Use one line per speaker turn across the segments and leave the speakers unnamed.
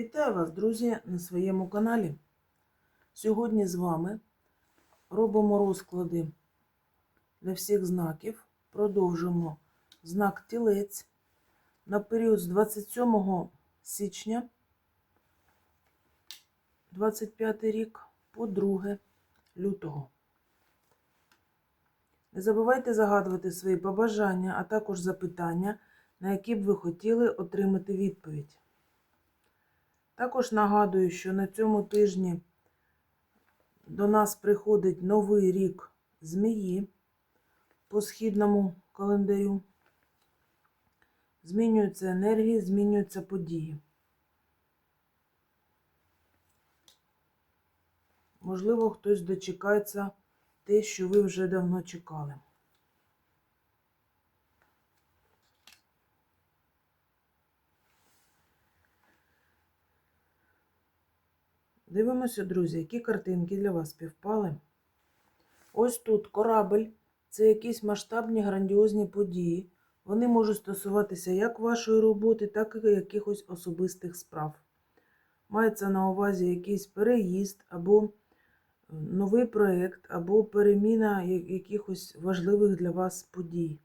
Вітаю вас, друзі, на своєму каналі. Сьогодні з вами робимо розклади для всіх знаків. Продовжимо знак тілець на період з 27 січня 25 рік по 2 лютого. Не забувайте загадувати свої побажання, а також запитання, на які б ви хотіли отримати відповідь. Також нагадую, що на цьому тижні до нас приходить новий рік змії по східному календарю. Змінюються енергії, змінюються події. Можливо, хтось дочекається те, що ви вже давно чекали. Дивимося, друзі, які картинки для вас співпали. Ось тут корабель це якісь масштабні грандіозні події. Вони можуть стосуватися як вашої роботи, так і якихось особистих справ. Мається на увазі якийсь переїзд, або е, новий проєкт, або переміна якихось важливих для вас подій.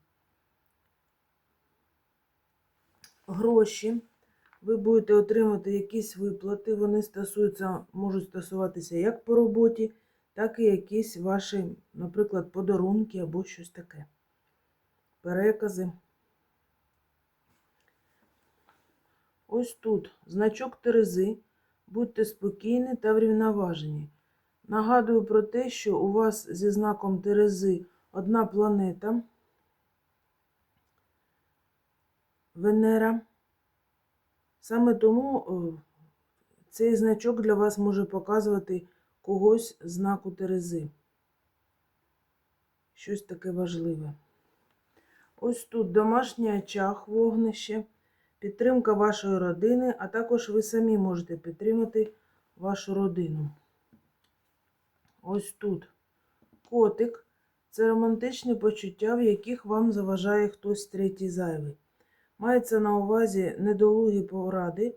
Гроші ви будете отримати якісь виплати, вони стосуються, можуть стосуватися як по роботі, так і якісь ваші, наприклад, подарунки або щось таке. Перекази. Ось тут значок Терези. Будьте спокійні та врівноважені. Нагадую про те, що у вас зі знаком Терези одна планета Венера. Саме тому цей значок для вас може показувати когось знаку Терези. Щось таке важливе. Ось тут домашній очаг, вогнище, підтримка вашої родини, а також ви самі можете підтримати вашу родину. Ось тут котик. Це романтичні почуття, в яких вам заважає хтось третій зайвий. Мається на увазі недолугі поради,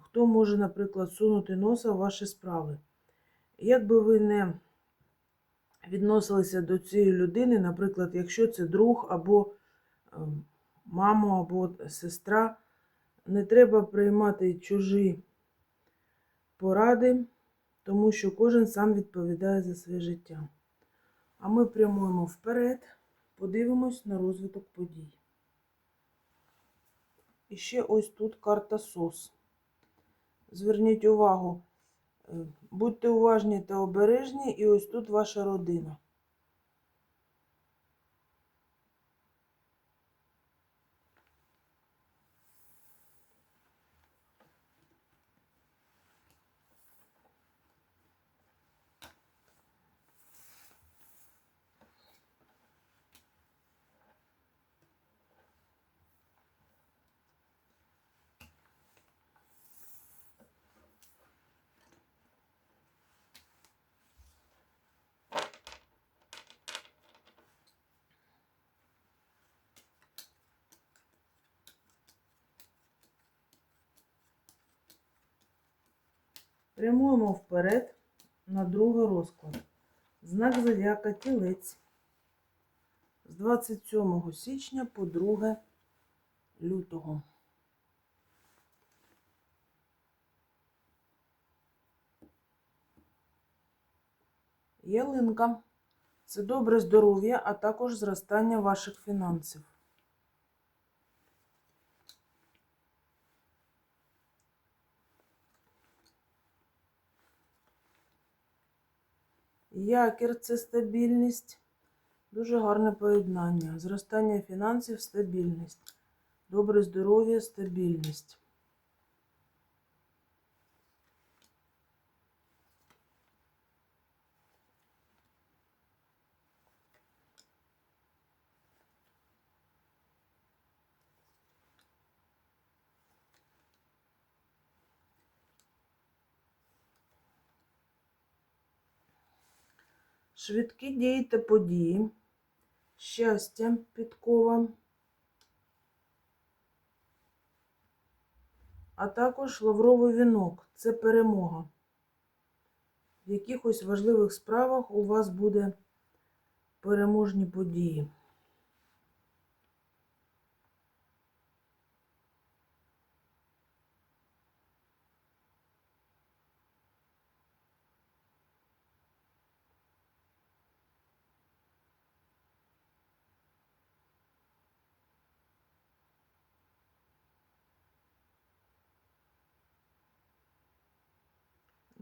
хто може, наприклад, сунути носа в ваші справи. Як би ви не відносилися до цієї людини, наприклад, якщо це друг або е, мама, або сестра, не треба приймати чужі поради, тому що кожен сам відповідає за своє життя. А ми прямуємо вперед, подивимось на розвиток подій. І ще ось тут карта СОС. Зверніть увагу, е, будьте уважні та обережні, і ось тут ваша родина. Прямуємо вперед на другий розклад. Знак зодіака тілець з 27 січня по 2 лютого. Ялинка це добре здоров'я, а також зростання ваших фінансів. Якір це стабільність. Дуже гарне поєднання. Зростання фінансів, стабільність. Добре здоров'я, стабільність. Швидкі дії та події. Щастя, підкова. а також лавровий вінок це перемога. В якихось важливих справах у вас буде переможні події.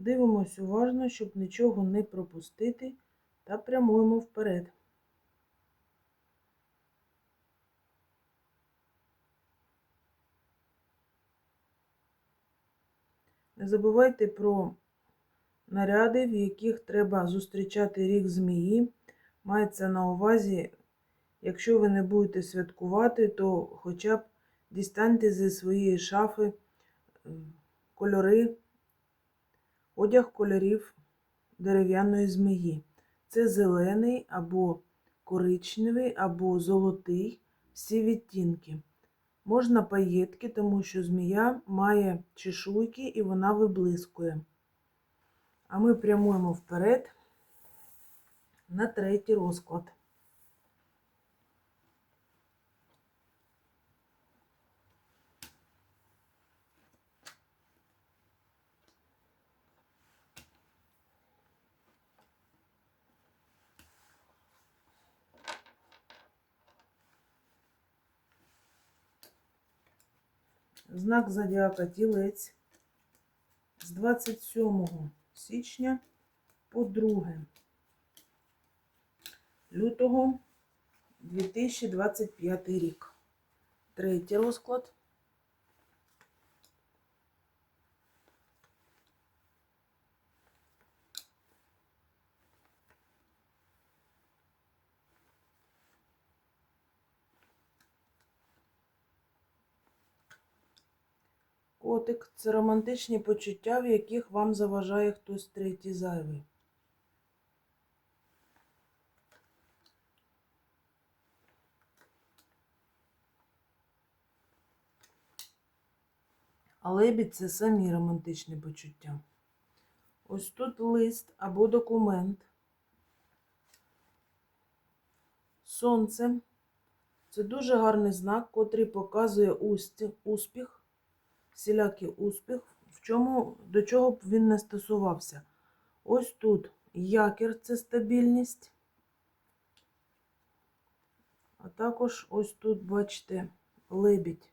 Дивимось уважно, щоб нічого не пропустити, та прямуємо вперед. Не забувайте про наряди, в яких треба зустрічати рік змії. Мається на увазі, якщо ви не будете святкувати, то хоча б дістаньте зі своєї шафи кольори Одяг кольорів дерев'яної змії. Це зелений або коричневий, або золотий, всі відтінки. Можна паєтки, тому що змія має чешуйки і вона виблискує. А ми прямуємо вперед на третій розклад. Знак зодіака Тілець з 27 січня по 2 лютого 2025 рік. Третій розклад. Котик це романтичні почуття, в яких вам заважає хтось третій зайвий. А лебідь це самі романтичні почуття. Ось тут лист або документ. Сонце. Це дуже гарний знак, котрий показує успіх всілякий успіх, в чому, до чого б він не стосувався. Ось тут якір це стабільність. А також ось тут, бачите, лебідь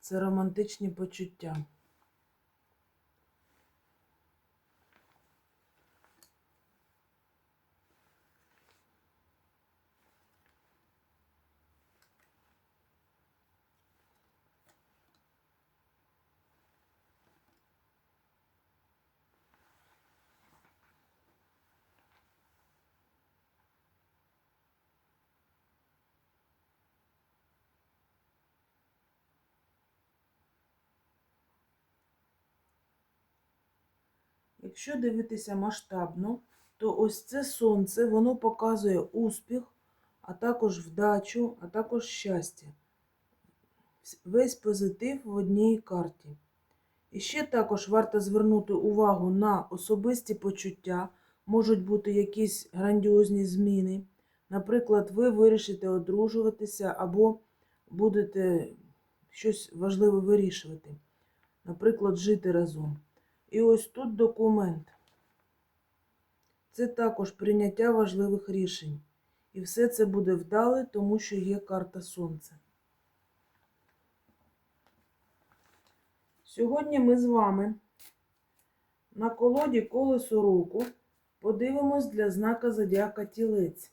це романтичні почуття. Якщо дивитися масштабно, то ось це сонце, воно показує успіх, а також вдачу, а також щастя. Весь позитив в одній карті. І ще також варто звернути увагу на особисті почуття, можуть бути якісь грандіозні зміни. Наприклад, ви вирішите одружуватися або будете щось важливе вирішувати. Наприклад, жити разом. І ось тут документ. Це також прийняття важливих рішень. І все це буде вдале, тому що є карта Сонця. Сьогодні ми з вами на колоді колесо року подивимось для знака Зодіака Тілець.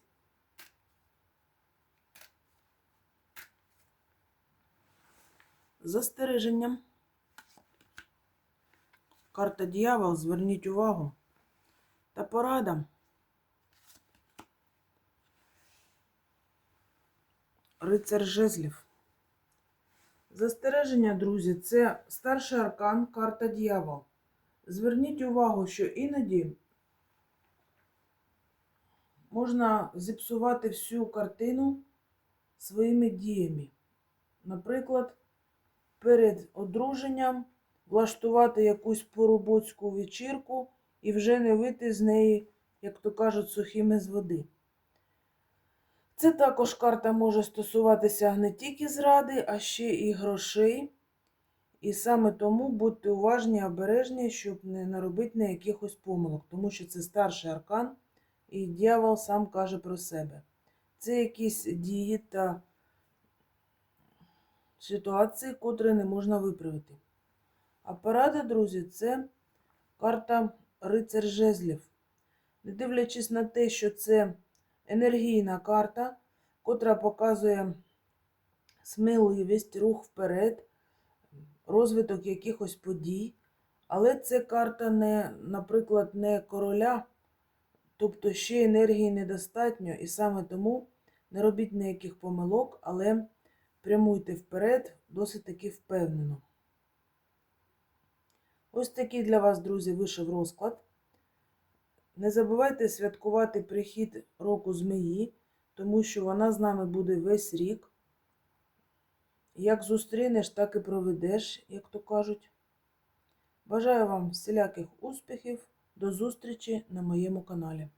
Застереженням. Карта дьявол, зверніть увагу. Та порада. Рицар жезлів. Застереження, друзі, це старший аркан, карта дьявол. Зверніть увагу, що іноді можна зіпсувати всю картину своїми діями. Наприклад, перед одруженням влаштувати якусь поробоцьку вечірку і вже не вийти з неї, як то кажуть, сухими з води. Це також карта може стосуватися не тільки зради, а ще і грошей. І саме тому будьте уважні, обережні, щоб не наробити на якихось помилок, тому що це старший аркан, і дьявол сам каже про себе. Це якісь дії та ситуації, котрі не можна виправити. А порада, друзі, це карта рицар жезлів. Не дивлячись на те, що це енергійна карта, котра показує сміливість, рух вперед, розвиток якихось подій. Але це карта не, наприклад, не короля, тобто ще енергії недостатньо, і саме тому не робіть ніяких помилок, але прямуйте вперед досить таки впевнено. Ось такий для вас, друзі, вийшов розклад. Не забувайте святкувати прихід року змії, тому що вона з нами буде весь рік. Як зустрінеш, так і проведеш, як то кажуть. Бажаю вам всіляких успіхів. До зустрічі на моєму каналі.